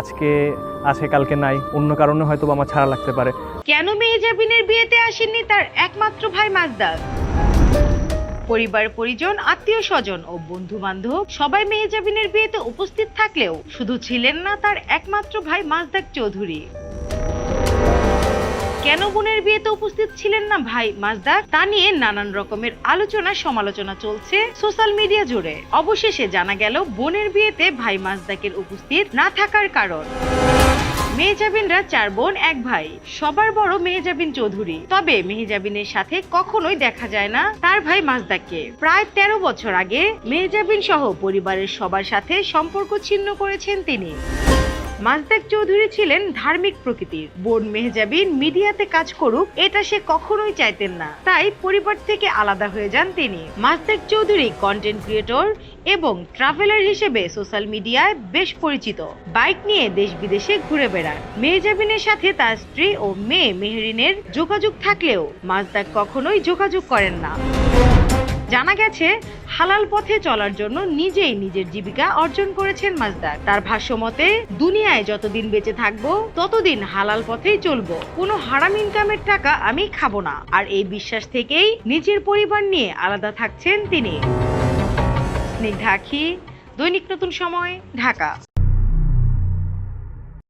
আজকে, আছে, কালকে নাই। অন্য কারণে হয়তো আমার ছাড়া লাগতে পারে। কেন মেয়ে জাবিনের বিয়েতে আসেননি তার একমাত্র ভাই মাজদার পরিবার, পরিজন আত্মীয় স্বজন ও বন্ধু বান্ধব সবাই মেয়ে জাবিনের বিয়েতে উপস্থিত থাকলেও শুধু ছিলেন না তার একমাত্র ভাই মাজদাক চৌধুরী। কেন বোনের বিয়েতে উপস্থিত ছিলেন না ভাই মাজদাক তা নিয়ে নানান রকমের আলোচনা সমালোচনা চলছে সোশ্যাল মিডিয়া জুড়ে। অবশেষে জানা গেল, বোনের বিয়েতে ভাই মাজদাকের উপস্থিত না থাকার কারণ। মেহজাবিনরা চার বোন, এক ভাই। সবার বড় মেহজাবিন চৌধুরী। তবে মেহজাবিনের সাথে কখনোই দেখা যায় না তার ভাই মাজদাকে প্রায় তেরো বছর আগে মেহজাবিন সহ পরিবারের সবার সাথে সম্পর্ক ছিন্ন করেছেন তিনি। মাজদাক চৌধুরী ছিলেন ধার্মিক প্রকৃতির। বোন মেহজাবিন মিডিয়াতে কাজ করুক, এটা সে কখনোই চাইতেন না। তাই পরিবার থেকে আলাদা হয়ে যান তিনি। মাজদাক চৌধুরী কন্টেন্ট ক্রিয়েটর এবং ট্রাভেলার হিসেবে সোশ্যাল মিডিয়ায় বেশ পরিচিত। বাইক নিয়ে দেশ বিদেশে ঘুরে বেড়ান। মেহজাবিনের সাথে তার স্ত্রী ও মেয়ে মেহরিনের যোগাযোগ থাকলেও মাজদাক কখনোই যোগাযোগ করেন না। জানা গেছে হালাল পথে চলার জন্য নিজেই নিজের জীবিকা অর্জন করেছেন মাজদার। তার ভাষ্যমতে দুনিয়ায় যতদিন বেঁচে থাকব, ততদিন হালাল পথেই চলবো। কোনো হারাম ইনকামের টাকা আমি খাব না। আর এই বিশ্বাস থেকেই নিজের পরিবার নিয়ে আলাদা থাকছেন তিনি। স্নিগ্ধা দৈনিক নতুন সময়, ঢাকা।